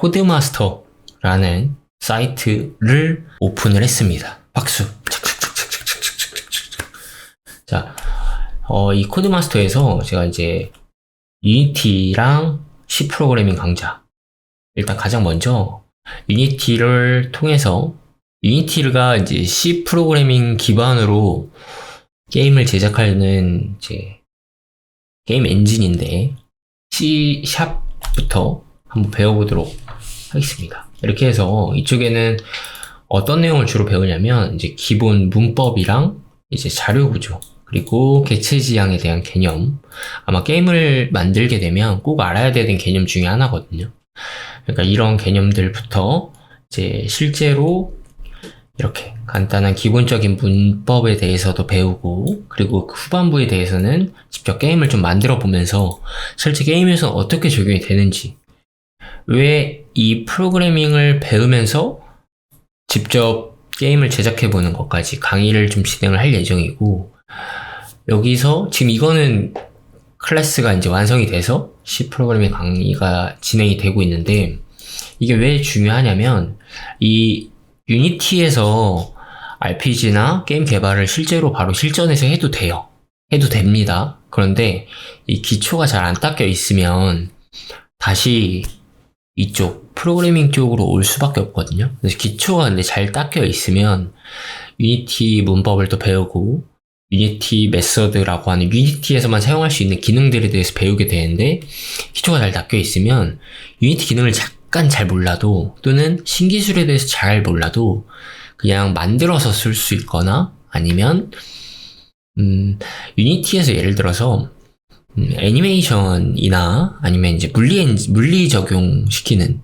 코드마스터라는 사이트를 오픈을 했습니다. 박수. 자, 어, 이 코드마스터에서 제가 이제 유니티랑 C 프로그래밍 강좌. 일단 가장 먼저 유니티를 통해서 유니티가 이제 C 프로그래밍 기반으로 게임을 제작하는 이제 게임 엔진인데 C 샵부터 한번 배워보도록 하겠습니다. 이렇게 해서 이쪽에는 어떤 내용을 주로 배우냐면 이제 기본 문법이랑 이제 자료 구조 그리고 개체 지향에 대한 개념 아마 게임을 만들게 되면 꼭 알아야 되는 개념 중에 하나거든요. 그러니까 이런 개념들부터 이제 실제로 이렇게 간단한 기본적인 문법에 대해서도 배우고 그리고 그 후반부에 대해서는 직접 게임을 좀 만들어 보면서 실제 게임에서 어떻게 적용이 되는지 왜 이 프로그래밍을 배우면서 직접 게임을 제작해 보는 것까지 강의를 좀 진행을 할 예정이고 여기서 지금 이거는 클래스가 이제 완성이 돼서 C 프로그래밍 강의가 진행이 되고 있는데 이게 왜 중요하냐면 이 유니티에서 RPG나 게임 개발을 실제로 바로 실전에서 해도 돼요. 해도 됩니다. 그런데 이 기초가 잘 안 닦여 있으면 다시 이쪽 프로그래밍 쪽으로 올 수밖에 없거든요. 그래서 기초가 근데 잘 닦여 있으면 유니티 문법을 또 배우고 유니티 메서드라고 하는 유니티에서만 사용할 수 있는 기능들에 대해서 배우게 되는데 기초가 잘 닦여 있으면 유니티 기능을 약간 잘 몰라도 또는 신기술에 대해서 잘 몰라도 그냥 만들어서 쓸 수 있거나 아니면 음, 유니티에서 예를 들어서 음, 애니메이션이나 아니면 이제 물리 물리 적용시키는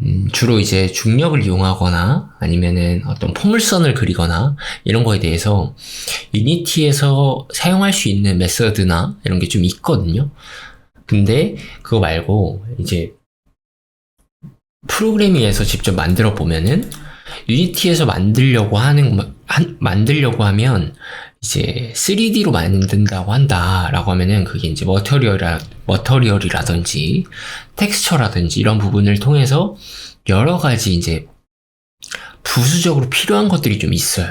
음, 주로 이제 중력을 이용하거나 아니면은 어떤 포물선을 그리거나 이런 거에 대해서 유니티에서 사용할 수 있는 메서드나 이런 게 좀 있거든요. 근데 그거 말고 이제 프로그래밍에서 직접 만들어 보면은 유니티에서 만들려고 하는 한, 만들려고 하면 이제 3D로 만든다고 한다라고 하면은 그게 이제 머터리얼이라 머터리얼이라든지 텍스처라든지 이런 부분을 통해서 여러 가지 이제 부수적으로 필요한 것들이 좀 있어요.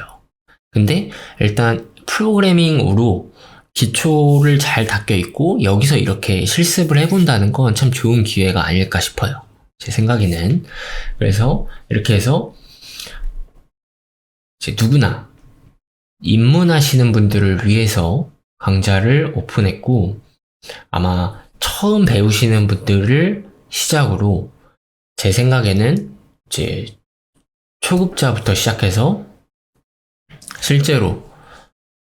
근데 일단 프로그래밍으로 기초를 잘 닦여 있고 여기서 이렇게 실습을 해본다는 건 참 좋은 기회가 아닐까 싶어요. 제 생각에는 그래서 이렇게 해서 누구나 입문하시는 분들을 위해서 강좌를 오픈했고 아마 처음 배우시는 분들을 시작으로 제 생각에는 이제 초급자부터 시작해서 실제로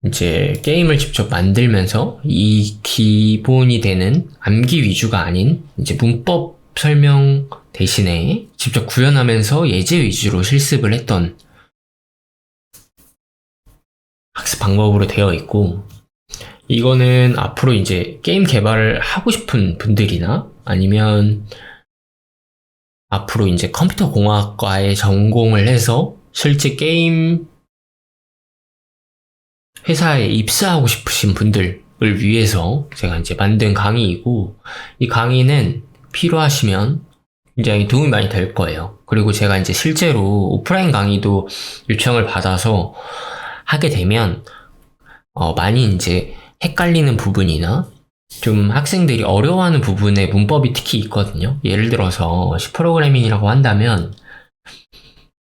이제 게임을 직접 만들면서 이 기본이 되는 암기 위주가 아닌 이제 문법 설명 대신에 직접 구현하면서 예제 위주로 실습을 했던 학습 방법으로 되어 있고 이거는 앞으로 이제 게임 개발을 하고 싶은 분들이나 아니면 앞으로 이제 컴퓨터 공학과에 전공을 해서 실제 게임 회사에 입사하고 싶으신 분들을 위해서 제가 이제 만든 강의이고 이 강의는 필요하시면 굉장히 도움이 많이 될 거예요. 그리고 제가 이제 실제로 오프라인 강의도 요청을 받아서 하게 되면 어, 많이 이제 헷갈리는 부분이나 좀 학생들이 어려워하는 부분에 문법이 특히 있거든요. 예를 들어서 C 프로그래밍이라고 한다면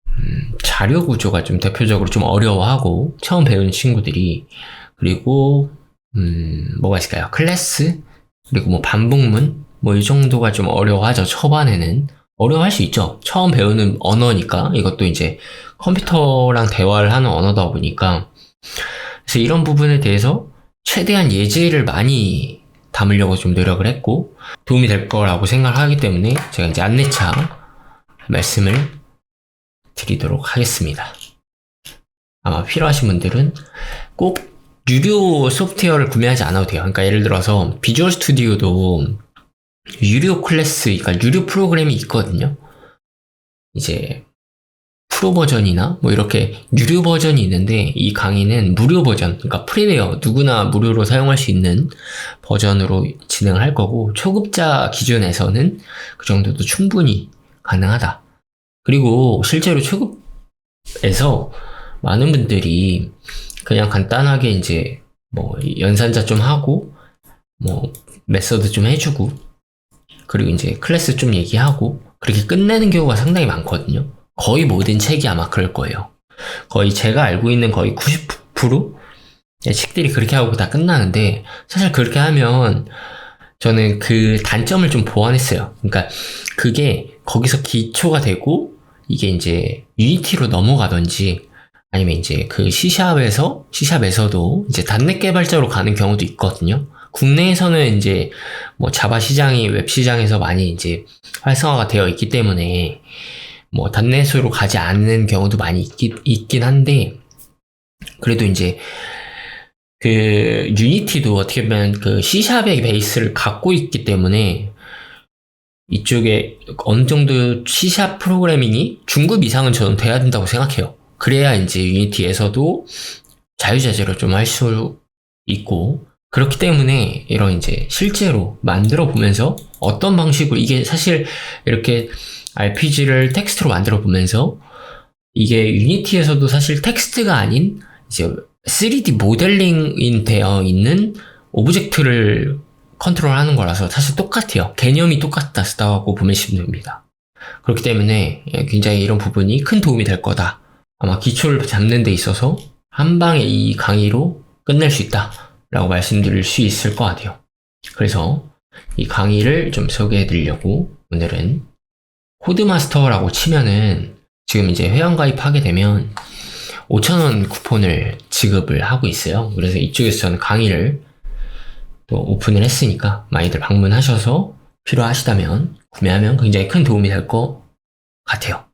음, 자료 구조가 좀 대표적으로 좀 어려워하고 처음 배우는 친구들이 그리고 음, 뭐가 있을까요? 클래스 그리고 뭐 반복문 뭐 이 정도가 좀 어려워하죠. 초반에는 어려워할 수 있죠. 처음 배우는 언어니까 이것도 이제 컴퓨터랑 대화를 하는 언어다 보니까 그래서 이런 부분에 대해서 최대한 예제를 많이 담으려고 좀 노력을 했고 도움이 될 거라고 생각을 하기 때문에 제가 이제 안내차 말씀을 드리도록 하겠습니다. 아마 필요하신 분들은 꼭 유료 소프트웨어를 구매하지 않아도 돼요. 그러니까 예를 들어서 비주얼 스튜디오도 유료 클래스, 그러니까 유료 프로그램이 있거든요. 이제 프로 버전이나 뭐 이렇게 유료 버전이 있는데 이 강의는 무료 버전, 그러니까 프리웨어 누구나 무료로 사용할 수 있는 버전으로 진행을 할 거고 초급자 기준에서는 그 정도도 충분히 가능하다. 그리고 실제로 초급에서 많은 분들이 그냥 간단하게 이제 뭐 연산자 좀 하고 뭐 메서드 좀 해주고 그리고 이제 클래스 좀 얘기하고 그렇게 끝내는 경우가 상당히 많거든요. 거의 모든 책이 아마 그럴 거예요. 거의 제가 알고 있는 거의 90%의 책들이 그렇게 하고 다 끝나는데 사실 그렇게 하면 저는 그 단점을 좀 보완했어요. 그러니까 그게 거기서 기초가 되고 이게 이제 유니티로 넘어가든지 아니면 이제 그 C샵에서 C샵에서도 이제 단넷 개발자로 가는 경우도 있거든요. 국내에서는 이제 뭐 자바 시장이 웹 시장에서 많이 이제 활성화가 되어 있기 때문에 뭐 단넷으로 가지 않는 경우도 많이 있긴, 있긴 한데 그래도 이제 그 유니티도 어떻게 보면 그 C샵의 베이스를 갖고 있기 때문에 이쪽에 어느 정도 C샵 프로그래밍이 중급 이상은 저는 돼야 된다고 생각해요. 그래야 이제 유니티에서도 자유자재로 좀 할 수 있고 그렇기 때문에 이런 이제 실제로 만들어 보면서 어떤 방식으로 이게 사실 이렇게 RPG를 텍스트로 만들어 보면서 이게 유니티에서도 사실 텍스트가 아닌 이제 3D 모델링인 되어 있는 오브젝트를 컨트롤하는 거라서 사실 똑같아요. 개념이 똑같다고 보시면 됩니다. 그렇기 때문에 굉장히 이런 부분이 큰 도움이 될 거다. 아마 기초를 잡는 데 있어서 한 방에 이 강의로 끝낼 수 있다. 라고 말씀드릴 수 있을 것 같아요. 그래서 이 강의를 좀 소개해 드리려고 오늘은 코드마스터라고 치면은 지금 이제 회원가입하게 되면 5,000원 쿠폰을 지급을 하고 있어요. 그래서 이쪽에서 저는 강의를 또 오픈을 했으니까 많이들 방문하셔서 필요하시다면 구매하면 굉장히 큰 도움이 될 것 같아요.